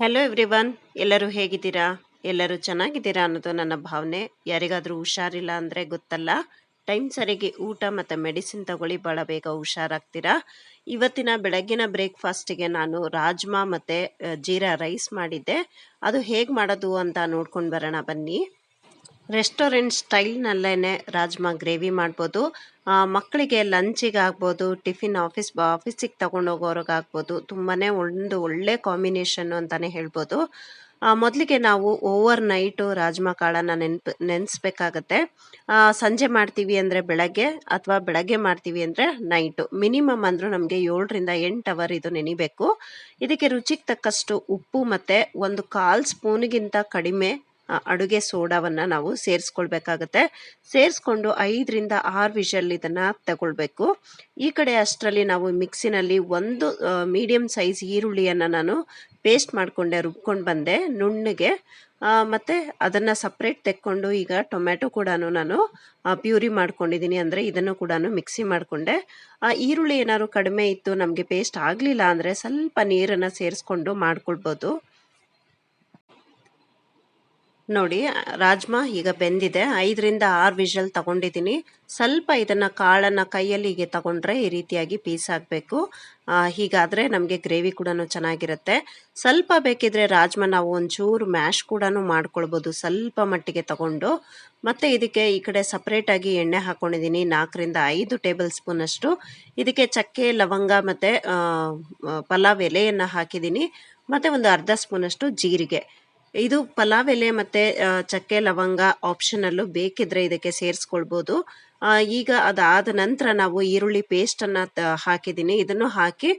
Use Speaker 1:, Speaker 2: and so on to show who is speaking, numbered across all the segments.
Speaker 1: Hello everyone ಎಲ್ಲರೂ ಹೇಗಿದ್ದೀರಾ? ಎಲ್ಲರೂ ಚೆನ್ನಾಗಿದ್ದೀರಾ ಅನ್ನೋದು ನನ್ನ ಭಾವನೆ. ಯಾರಿಗಾದರೂ ಹುಷಾರಿಲ್ಲ ಅಂದರೆ ಗೊತ್ತಲ್ಲ. ಟೈಮ್ ಸರಿಗೆ ಊಟ ಮತ್ತು ಮೆಡಿಸಿನ್ ತಗೊಳ್ಳಿ ಭಾಳ ಬೇಗ ಹುಷಾರಾಗ್ತೀರಾ? ಇವತ್ತಿನ ಬೆಳಗ್ಗಿನ ಬ್ರೇಕ್ಫಾಸ್ಟಿಗೆ ನಾನು ರಾಜ್ಮಾ ಮತ್ತು ಜೀರಾ ರೈಸ್ ಮಾಡಿದ್ದೆ. ಅದು ಹೇಗೆ ಮಾಡೋದು ಅಂತ ನೋಡ್ಕೊಂಡು ಬರೋಣ ಬನ್ನಿ. ರೆಸ್ಟೋರೆಂಟ್ ಸ್ಟೈಲ್ನಲ್ಲೇ ರಾಜ್ಮಾ ಗ್ರೇವಿ ಮಾಡ್ಬೋದು. ಮಕ್ಕಳಿಗೆ ಲಂಚಿಗೆ ಆಗ್ಬೋದು, ಟಿಫಿನ್ ಆಫೀಸ್, ಆಫೀಸಿಗೆ ತಗೊಂಡೋಗೋರ್ಗೆ ಆಗ್ಬೋದು ತುಂಬಾ ಒಂದು ಒಳ್ಳೆ ಕಾಂಬಿನೇಷನ್ ಅಂತಲೇ ಹೇಳ್ಬೋದು. ಮೊದಲಿಗೆ ನಾವು ಓವರ್ ನೈಟು ರಾಜ್ಮಾ ಕಾಳನ್ನು ನೆನ್ಪು, ನೆನೆಸ್ಬೇಕಾಗತ್ತೆ. ಸಂಜೆ ಮಾಡ್ತೀವಿ ಅಂದರೆ ಬೆಳಗ್ಗೆ ಅಥವಾ ಬೆಳಗ್ಗೆ ಮಾಡ್ತೀವಿ ಅಂದರೆ ನೈಟು. ಮಿನಿಮಮ್ ಅಂದರೂ ನಮಗೆ ಏಳರಿಂದ ಎಂಟು ಅವರ್ ಇದು ನೆನಿಬೇಕು. ಇದಕ್ಕೆ ರುಚಿಗೆ ತಕ್ಕಷ್ಟು ಉಪ್ಪು ಮತ್ತು ಒಂದು ಕಾಲು ಸ್ಪೂನಿಗಿಂತ ಕಡಿಮೆ ಅಡುಗೆ ಸೋಡಾವನ್ನು ನಾವು ಸೇರಿಸ್ಕೊಳ್ಬೇಕಾಗತ್ತೆ. ಸೇರಿಸ್ಕೊಂಡು ಐದರಿಂದ ಆರು ವಿಷಲ್ ಇದನ್ನು ತಗೊಳ್ಬೇಕು. ಈ ಕಡೆ ಅಷ್ಟರಲ್ಲಿ ನಾವು ಮಿಕ್ಸಿನಲ್ಲಿ ಒಂದು ಮೀಡಿಯಮ್ ಸೈಜ್ ಈರುಳ್ಳಿಯನ್ನು ನಾನು ಪೇಸ್ಟ್ ಮಾಡಿಕೊಂಡೆ, ರುಬ್ಕೊಂಡು ಬಂದೆ ನುಣ್ಣಗೆ. ಮತ್ತು ಅದನ್ನು ಸಪ್ರೇಟ್ ತೆಕ್ಕೊಂಡು ಈಗ ಟೊಮ್ಯಾಟೊ ಕೂಡ ನಾನು ಪ್ಯೂರಿ ಮಾಡ್ಕೊಂಡಿದ್ದೀನಿ ಅಂದರೆ ಇದನ್ನು ಕೂಡ ಮಿಕ್ಸಿ ಮಾಡಿಕೊಂಡೆ. ಈರುಳ್ಳಿ ಏನಾದ್ರು ಕಡಿಮೆ ಇತ್ತು, ನಮಗೆ ಪೇಸ್ಟ್ ಆಗಲಿಲ್ಲ ಅಂದರೆ ಸ್ವಲ್ಪ ನೀರನ್ನು ಸೇರಿಸ್ಕೊಂಡು ಮಾಡ್ಕೊಳ್ಬೋದು. ನೋಡಿ, ರಾಜ್ಮಾ ಈಗ ಬೆಂದಿದೆ. ಐದರಿಂದ ಆರು ವಿಷಲ್ ತಗೊಂಡಿದ್ದೀನಿ. ಸ್ವಲ್ಪ ಇದನ್ನು ಕಾಳನ್ನು ಕೈಯಲ್ಲಿ ಹೀಗೆ ತಗೊಂಡ್ರೆ ಈ ರೀತಿಯಾಗಿ ಪೀಸ್ ಆಗಬೇಕು. ಹೀಗಾದರೆ ನಮಗೆ ಗ್ರೇವಿ ಕೂಡ ಚೆನ್ನಾಗಿರುತ್ತೆ. ಸ್ವಲ್ಪ ಬೇಕಿದ್ರೆ ರಾಜ್ಮಾ ನಾವು ಒಂಚೂರು ಮ್ಯಾಶ್ ಕೂಡ ಮಾಡ್ಕೊಳ್ಬೋದು, ಸ್ವಲ್ಪ ಮಟ್ಟಿಗೆ ತಗೊಂಡು. ಮತ್ತು ಇದಕ್ಕೆ ಈ ಕಡೆ ಸಪ್ರೇಟಾಗಿ ಎಣ್ಣೆ ಹಾಕ್ಕೊಂಡಿದ್ದೀನಿ ನಾಲ್ಕರಿಂದ ಐದು ಟೇಬಲ್ ಸ್ಪೂನಷ್ಟು ಇದಕ್ಕೆ ಚಕ್ಕೆ, ಲವಂಗ ಮತ್ತು ಪಲಾವ್ ಎಲೆಯನ್ನು ಹಾಕಿದ್ದೀನಿ. ಮತ್ತು ಒಂದು ಅರ್ಧ ಸ್ಪೂನಷ್ಟು ಜೀರಿಗೆ. ಇದು ಪಲಾವ್ ಎಲೆ ಮತ್ತು ಚಕ್ಕೆ ಲವಂಗ ಆಪ್ಷನಲ್ಲು ಬೇಕಿದ್ರೆ ಇದಕ್ಕೆ ಸೇರಿಸ್ಕೊಳ್ಬೋದು. ಈಗ ಅದಾದ ನಂತರ ನಾವು ಈರುಳ್ಳಿ ಪೇಸ್ಟನ್ನು ಹಾಕಿದ್ದೀನಿ. ಇದನ್ನು ಹಾಕಿ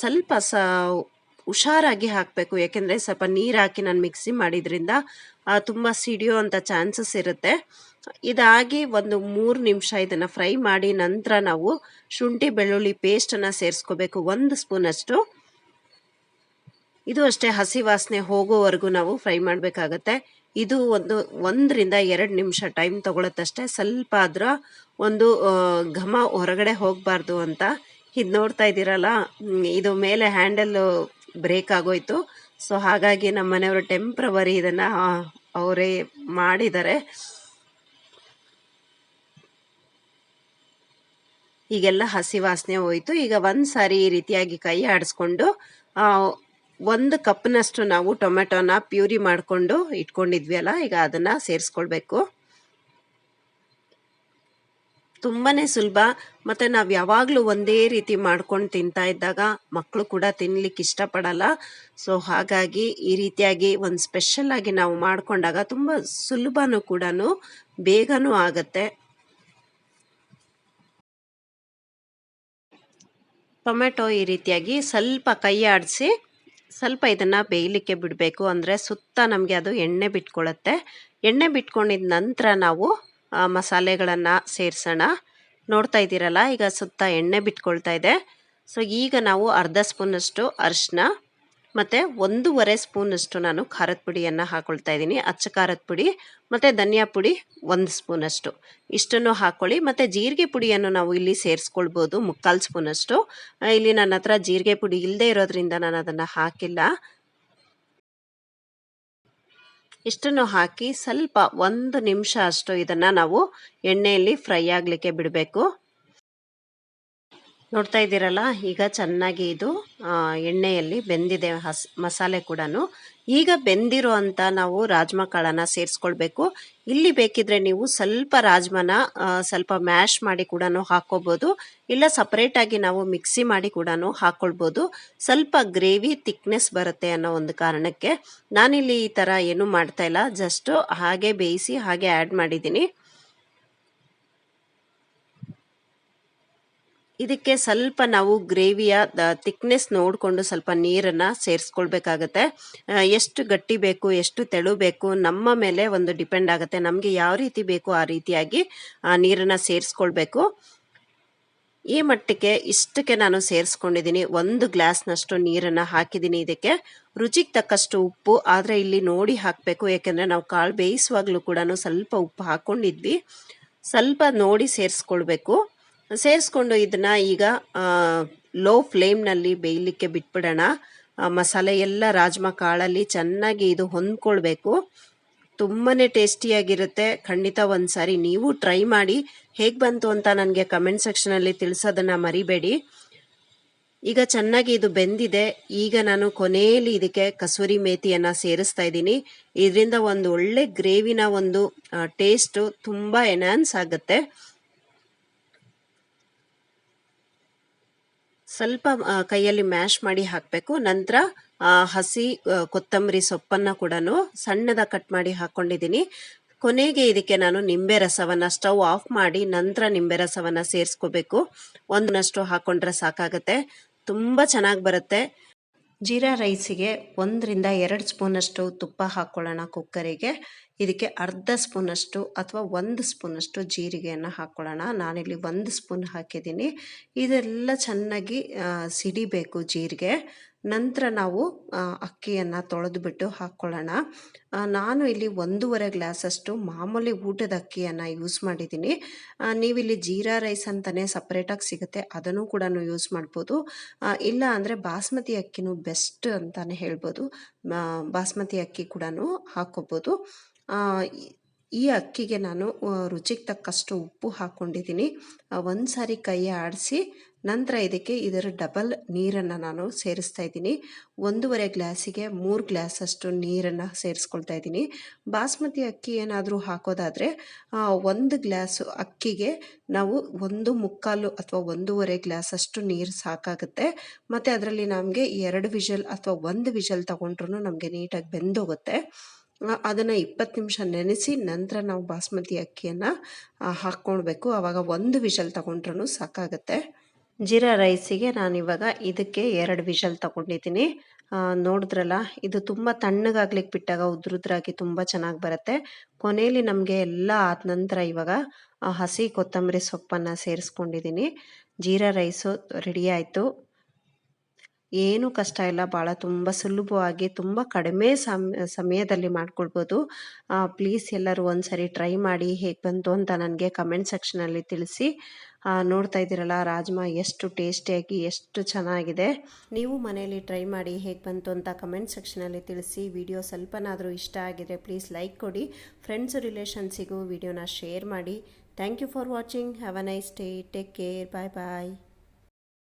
Speaker 1: ಸ್ವಲ್ಪ ಸ, ಹುಷಾರಾಗಿ ಹಾಕಬೇಕು. ಯಾಕೆಂದರೆ ಸ್ವಲ್ಪ ನೀರು ಹಾಕಿ ನಾನು ಮಿಕ್ಸಿ ಮಾಡಿದ್ರಿಂದ ತುಂಬ ಸಿಡಿಯೋ ಅಂಥ ಚಾನ್ಸಸ್ ಇರುತ್ತೆ. ಇದಾಗಿ ಒಂದು ಮೂರು ನಿಮಿಷ ಇದನ್ನು ಫ್ರೈ ಮಾಡಿ ನಂತರ ನಾವು ಶುಂಠಿ ಬೆಳ್ಳುಳ್ಳಿ ಪೇಸ್ಟನ್ನು ಸೇರಿಸ್ಕೋಬೇಕು. ಒಂದು ಸ್ಪೂನಷ್ಟು ಇದು ಅಷ್ಟೇ ಹಸಿ ವಾಸನೆ ಹೋಗೋವರೆಗೂ ನಾವು ಫ್ರೈ ಮಾಡಬೇಕಾಗತ್ತೆ. ಇದು ಒಂದು ಒಂದರಿಂದ ಎರಡು ನಿಮಿಷ ಟೈಮ್ ತಗೊಳತ್ತಷ್ಟೇ. ಸ್ವಲ್ಪ ಅದರ ಒಂದು ಘಮ ಹೊರಗಡೆ ಹೋಗಬಾರ್ದು ಅಂತ ಇದು ನೋಡ್ತಾ ಇದ್ದೀರಲ್ಲ ಇದು ಮೇಲೆ ಹ್ಯಾಂಡಲ್ ಬ್ರೇಕ್ ಆಗೋಯ್ತು. ಸೊ, ಹಾಗಾಗಿ ನಮ್ಮ ಮನೆಯವರು ಟೆಂಪ್ರವರಿ ಇದನ್ನು ಅವರೇ ಮಾಡಿದ್ದಾರೆ. ಈಗೆಲ್ಲ ಹಸಿ ವಾಸನೆ ಹೋಯ್ತು. ಈಗ ಒಂದು ಸಾರಿ ಈ ರೀತಿಯಾಗಿ ಕೈ ಆಡಿಸ್ಕೊಂಡು ಒಂದು ಕಪ್ನಷ್ಟು ನಾವು ಟೊಮೆಟೊನ ಪ್ಯೂರಿ ಮಾಡಿಕೊಂಡು ಇಟ್ಕೊಂಡಿದ್ವಿ ಅಲ್ಲ, ಈಗ ಅದನ್ನು ಸೇರಿಸ್ಕೊಳ್ಬೇಕು. ತುಂಬಾ ಸುಲಭ. ಮತ್ತು ನಾವು ಯಾವಾಗಲೂ ಒಂದೇ ರೀತಿ ಮಾಡ್ಕೊಂಡು ತಿಂತಾ ಇದ್ದಾಗ ಮಕ್ಕಳು ಕೂಡ ತಿನ್ಲಿಕ್ಕೆ ಇಷ್ಟಪಡಲ್ಲ. ಸೊ, ಹಾಗಾಗಿ ಈ ರೀತಿಯಾಗಿ ಒಂದು ಸ್ಪೆಷಲ್ ಆಗಿ ನಾವು ಮಾಡಿಕೊಂಡಾಗ ತುಂಬ ಸುಲಭನೂ ಕೂಡ ಬೇಗನೂ ಆಗುತ್ತೆ. ಟೊಮೆಟೊ ಈ ರೀತಿಯಾಗಿ ಸ್ವಲ್ಪ ಕೈ ಆಡಿಸಿ ಸ್ವಲ್ಪ ಇದನ್ನು ಬೇಯಲಿಕ್ಕೆ ಬಿಡಬೇಕು. ಅಂದರೆ ಸುತ್ತ ನಮಗೆ ಅದು ಎಣ್ಣೆ ಬಿಟ್ಕೊಳ್ಳುತ್ತೆ ಎಣ್ಣೆ ಬಿಟ್ಕೊಂಡಿದ ನಂತರ ನಾವು ಮಸಾಲೆಗಳನ್ನು ಸೇರಿಸೋಣ. ನೋಡ್ತಾ ಇದ್ದೀರಲ್ಲ, ಈಗ ಸುತ್ತ ಎಣ್ಣೆ ಬಿಟ್ಕೊಳ್ತಾ ಇದೆ. ಸೊ ಈಗ ನಾವು ಅರ್ಧ ಸ್ಪೂನಷ್ಟು ಅರಿಶಿನ ಮತ್ತು ಒಂದೂವರೆ ಸ್ಪೂನಷ್ಟು ನಾನು ಖಾರದ ಪುಡಿಯನ್ನು ಹಾಕೊಳ್ತಾ ಇದ್ದೀನಿ. ಅಚ್ಚ ಖಾರದ ಪುಡಿ ಮತ್ತು ಧನಿಯಾ ಪುಡಿ ಒಂದು ಸ್ಪೂನಷ್ಟು. ಇಷ್ಟನ್ನು ಹಾಕ್ಕೊಳ್ಳಿ ಮತ್ತು ಜೀರಿಗೆ ಪುಡಿಯನ್ನು ನಾವು ಇಲ್ಲಿ ಸೇರಿಸ್ಕೊಳ್ಬೋದು ಮುಕ್ಕಾಲು ಸ್ಪೂನಷ್ಟು. ಇಲ್ಲಿ ನನ್ನ ಹತ್ರ ಜೀರಿಗೆ ಪುಡಿ ಇಲ್ಲದೆ ಇರೋದ್ರಿಂದ ನಾನು ಅದನ್ನು ಹಾಕಿಲ್ಲ. ಇಷ್ಟನ್ನು ಹಾಕಿ ಸ್ವಲ್ಪ ಒಂದು ನಿಮಿಷ ಅಷ್ಟು ಇದನ್ನು ನಾವು ಎಣ್ಣೆಯಲ್ಲಿ ಫ್ರೈ ಆಗಲಿಕ್ಕೆ ಬಿಡಬೇಕು. ನೋಡ್ತಾ ಇದ್ದೀರಲ್ಲ, ಈಗ ಚೆನ್ನಾಗಿ ಇದು ಎಣ್ಣೆಯಲ್ಲಿ ಬೆಂದಿದೆ ಹಸ್, ಮಸಾಲೆ ಕೂಡ ಈಗ ಬೆಂದಿರೋ ಅಂತ ನಾವು ರಾಜ್ಮಾ ಕಾಳನ್ನ ಸೇರಿಸ್ಕೊಳ್ಬೇಕು. ಇಲ್ಲಿ ಬೇಕಿದ್ರೆ ನೀವು ಸ್ವಲ್ಪ ರಾಜ್ಮಾನ ಸ್ವಲ್ಪ ಮ್ಯಾಶ್ ಮಾಡಿ ಕೂಡ ಹಾಕೋಬಹುದು ಇಲ್ಲ ಸಪ್ರೇಟಾಗಿ ನಾವು ಮಿಕ್ಸಿ ಮಾಡಿ ಕೂಡ ಹಾಕೊಳ್ಬೋದು ಸ್ವಲ್ಪ ಗ್ರೇವಿ ತಿಕ್ನೆಸ್ ಬರುತ್ತೆ ಅನ್ನೋ ಒಂದು ಕಾರಣಕ್ಕೆ ನಾನಿಲ್ಲಿ ಈ ಥರ ಏನೂ ಮಾಡ್ತಾ ಇಲ್ಲ. ಜಸ್ಟ್ ಹಾಗೆ ಬೇಯಿಸಿ ಹಾಗೆ ಆ್ಯಡ್ ಮಾಡಿದ್ದೀನಿ. ಇದಕ್ಕೆ ಸ್ವಲ್ಪ ನಾವು ಗ್ರೇವಿಯ ತಿಕ್ನೆಸ್ ನೋಡಿಕೊಂಡು ಸ್ವಲ್ಪ ನೀರನ್ನು ಸೇರಿಸ್ಕೊಳ್ಬೇಕಾಗತ್ತೆ. ಎಷ್ಟು ಗಟ್ಟಿ ಬೇಕು, ಎಷ್ಟು ತೆಳು ಬೇಕು, ನಮ್ಮ ಮೇಲೆ ಒಂದು ಡಿಪೆಂಡ್ ಆಗುತ್ತೆ. ನಮಗೆ ಯಾವ ರೀತಿ ಬೇಕು ಆ ರೀತಿಯಾಗಿ ನೀರನ್ನು ಸೇರಿಸ್ಕೊಳ್ಬೇಕು. ಈ ಮಟ್ಟಕ್ಕೆ ಇಷ್ಟಕ್ಕೆ ನಾನು ಸೇರಿಸ್ಕೊಂಡಿದ್ದೀನಿ. ಒಂದು ಗ್ಲಾಸ್ನಷ್ಟು ನೀರನ್ನು ಹಾಕಿದ್ದೀನಿ ಇದಕ್ಕೆ. ರುಚಿಗೆ ತಕ್ಕಷ್ಟು ಉಪ್ಪು, ಆದರೆ ಇಲ್ಲಿ ನೋಡಿ ಹಾಕಬೇಕು. ಯಾಕೆಂದರೆ ನಾವು ಕಾಳು ಬೇಯಿಸುವಾಗಲೂ ಕೂಡ ಸ್ವಲ್ಪ ಉಪ್ಪು ಹಾಕ್ಕೊಂಡಿದ್ವಿ ಸ್ವಲ್ಪ ನೋಡಿ ಸೇರಿಸ್ಕೊಳ್ಬೇಕು. ಸೇರಿಸ್ಕೊಂಡು ಇದನ್ನ ಈಗ ಲೋ ಫ್ಲೇಮ್ನಲ್ಲಿ ಬೇಯಲಿಕ್ಕೆ ಬಿಟ್ಬಿಡೋಣ. ಮಸಾಲೆ ಎಲ್ಲ ರಾಜ್ಮಾ ಕಾಳಲ್ಲಿ ಚೆನ್ನಾಗಿ ಇದು ಹೊಂದ್ಕೊಳ್ಬೇಕು. ತುಂಬಾ ಟೇಸ್ಟಿಯಾಗಿರುತ್ತೆ. ಖಂಡಿತ ಒಂದು ಸಾರಿ ನೀವು ಟ್ರೈ ಮಾಡಿ. ಹೇಗೆ ಬಂತು ಅಂತ ನನಗೆ ಕಮೆಂಟ್ ಸೆಕ್ಷನಲ್ಲಿ ತಿಳಿಸೋದನ್ನು ಮರಿಬೇಡಿ. ಈಗ ಚೆನ್ನಾಗಿ ಇದು ಬೆಂದಿದೆ. ಈಗ ನಾನು ಕೊನೆಯಲ್ಲಿ ಇದಕ್ಕೆ ಕಸೂರಿ ಮೇತಿಯನ್ನು ಸೇರಿಸ್ತಾ ಇದ್ದೀನಿ. ಇದರಿಂದ ಒಂದು ಒಳ್ಳೆ ಗ್ರೇವಿನ ಒಂದು ಟೇಸ್ಟು ತುಂಬ ಎನ್ಹಾನ್ಸ್ ಆಗುತ್ತೆ. ಸ್ವಲ್ಪ ಕೈಯಲ್ಲಿ ಮ್ಯಾಶ್ ಮಾಡಿ ಹಾಕಬೇಕು. ನಂತರ ಹಸಿ ಕೊತ್ತಂಬರಿ ಸೊಪ್ಪನ್ನು ಕೂಡ ಸಣ್ಣದ ಕಟ್ ಮಾಡಿ ಹಾಕ್ಕೊಂಡಿದ್ದೀನಿ ಕೊನೆಗೆ ಇದಕ್ಕೆ ನಾನು ನಿಂಬೆ ರಸವನ್ನು ಸ್ಟವ್ ಆಫ್ ಮಾಡಿ ನಂತರ ನಿಂಬೆ ರಸವನ್ನು ಸೇರಿಸ್ಕೋಬೇಕು. ಒಂದನಷ್ಟು ಹಾಕ್ಕೊಂಡ್ರೆ ಸಾಕಾಗುತ್ತೆ. ತುಂಬ ಚೆನ್ನಾಗಿ ಬರುತ್ತೆ. ಜೀರಾ ರೈಸಿಗೆ ಒಂದರಿಂದ ಎರಡು ಸ್ಪೂನಷ್ಟು ತುಪ್ಪ ಹಾಕ್ಕೊಳ್ಳೋಣ ಕುಕ್ಕರಿಗೆ. ಇದಕ್ಕೆ ಅರ್ಧ ಸ್ಪೂನಷ್ಟು ಅಥವಾ ಒಂದು ಸ್ಪೂನಷ್ಟು ಜೀರಿಗೆಯನ್ನು ಹಾಕ್ಕೊಳ್ಳೋಣ ನಾನಿಲ್ಲಿ ಒಂದು ಸ್ಪೂನ್ ಹಾಕಿದ್ದೀನಿ. ಇದೆಲ್ಲ ಚೆನ್ನಾಗಿ ಸಿಡಿಬೇಕು ಜೀರಿಗೆ. ನಂತರ ನಾವು ಅಕ್ಕಿಯನ್ನು ತೊಳೆದುಬಿಟ್ಟು ಹಾಕ್ಕೊಳ್ಳೋಣ. ಆ, ನಾನು ಇಲ್ಲಿ ಒಂದೂವರೆ ಗ್ಲಾಸಷ್ಟು ಮಾಮೂಲಿ ಊಟದ ಅಕ್ಕಿಯನ್ನು ಯೂಸ್ ಮಾಡಿದ್ದೀನಿ. ನೀವಿಲ್ಲಿ ಜೀರಾ ರೈಸ್ ಅಂತಲೇ ಸಪ್ರೇಟಾಗಿ ಸಿಗುತ್ತೆ. ಅದನ್ನು ಕೂಡ ಯೂಸ್ ಮಾಡ್ಬೋದು. ಇಲ್ಲ ಅಂದರೆ ಬಾಸ್ಮತಿ ಅಕ್ಕಿನೂ ಬೆಸ್ಟ್ ಅಂತಲೇ ಹೇಳ್ಬೋದು. ಬಾಸ್ಮತಿ ಅಕ್ಕಿ ಕೂಡ ಹಾಕ್ಕೋಬೋದು. ಈ ಅಕ್ಕಿಗೆ ನಾನು ರುಚಿಗೆ ತಕ್ಕಷ್ಟು ಉಪ್ಪು ಹಾಕ್ಕೊಂಡಿದ್ದೀನಿ. ಒಂದು ಸಾರಿ ಕೈ ಆಡಿಸಿ ನಂತರ ಇದಕ್ಕೆ ಇದರ ಡಬಲ್ ನೀರನ್ನು ನಾನು ಸೇರಿಸ್ತಾ ಇದ್ದೀನಿ. ಒಂದೂವರೆ ಗ್ಲಾಸಿಗೆ ಮೂರು ಗ್ಲಾಸಷ್ಟು ನೀರನ್ನು ಸೇರಿಸ್ಕೊಳ್ತಾ ಇದ್ದೀನಿ. ಬಾಸ್ಮತಿ ಅಕ್ಕಿ ಏನಾದರೂ ಹಾಕೋದಾದರೆ ಒಂದು ಗ್ಲಾಸು ಅಕ್ಕಿಗೆ ನಾವು ಒಂದು ಮುಕ್ಕಾಲು ಅಥವಾ ಒಂದೂವರೆ ಗ್ಲಾಸಷ್ಟು ನೀರು ಸಾಕಾಗುತ್ತೆ. ಮತ್ತು ಅದರಲ್ಲಿ ನಮಗೆ ಎರಡು ವಿಷಲ್ ಅಥವಾ ಒಂದು ವಿಷಲ್ ತಗೊಂಡ್ರೂ ನಮಗೆ ನೀಟಾಗಿ ಬೆಂದೋಗುತ್ತೆ. ಅದನ್ನು ಇಪ್ಪತ್ತು ನಿಮಿಷ ನೆನೆಸಿ ನಂತರ ನಾವು ಬಾಸ್ಮತಿ ಅಕ್ಕಿಯನ್ನು ಹಾಕ್ಕೊಳ್ಬೇಕು. ಆವಾಗ ಒಂದು ವಿಷಲ್ ತಗೊಂಡ್ರೂ ಸಾಕಾಗುತ್ತೆ. ಜೀರಾ ರೈಸಿಗೆ ನಾನಿವಾಗ ಇದಕ್ಕೆ ಎರಡು ವಿಷಲ್ ತಗೊಂಡಿದ್ದೀನಿ. ನೋಡಿದ್ರಲ್ಲ, ಇದು ತುಂಬ ತಣ್ಣಗಾಗ್ಲಿಕ್ಕೆ ಬಿಟ್ಟಾಗ ಉದ್ರುದ್ರಾಗಿ ತುಂಬ ಚೆನ್ನಾಗಿ ಬರುತ್ತೆ. ಕೊನೆಯಲ್ಲಿ ನಮಗೆ ಎಲ್ಲ ಆದ ನಂತರ ಇವಾಗ ಹಸಿ ಕೊತ್ತಂಬರಿ ಸೊಪ್ಪನ್ನು ಸೇರಿಸ್ಕೊಂಡಿದ್ದೀನಿ. ಜೀರಾ ರೈಸು ರೆಡಿ ಆಯಿತು. ಏನೂ ಕಷ್ಟ ಇಲ್ಲ ಭಾಳ ತುಂಬ ಸುಲಭವಾಗಿ ತುಂಬ ಕಡಿಮೆ ಸಮ್, ಸಮಯದಲ್ಲಿ ಮಾಡ್ಕೊಳ್ಬೋದು. ಪ್ಲೀಸ್ ಎಲ್ಲರೂ ಒಂದು ಸರಿ ಟ್ರೈ ಮಾಡಿ, ಹೇಗೆ ಬಂತು ಅಂತ ನನಗೆ ಕಮೆಂಟ್ ಸೆಕ್ಷನಲ್ಲಿ ತಿಳಿಸಿ. ನೋಡ್ತಾ ಇದ್ದೀರಲ್ಲ, ರಾಜ್ಮಾ, ಎಷ್ಟು ಟೇಸ್ಟಿಯಾಗಿ, ಎಷ್ಟು ಚೆನ್ನಾಗಿದೆ. ನೀವು ಮನೆಯಲ್ಲಿ ಟ್ರೈ ಮಾಡಿ ಹೇಗೆ ಬಂತು ಅಂತ ಕಮೆಂಟ್ ಸೆಕ್ಷನಲ್ಲಿ ತಿಳಿಸಿ. ವಿಡಿಯೋ ಸ್ವಲ್ಪನಾದರೂ ಇಷ್ಟ ಆಗಿದೆ ಪ್ಲೀಸ್ ಲೈಕ್ ಕೊಡಿ. ಫ್ರೆಂಡ್ಸ್, ರಿಲೇಷನ್ಸಿಗೂ ವಿಡಿಯೋನ ಶೇರ್ ಮಾಡಿ. Thank you for watching. Have a nice day. Take care. Bye bye.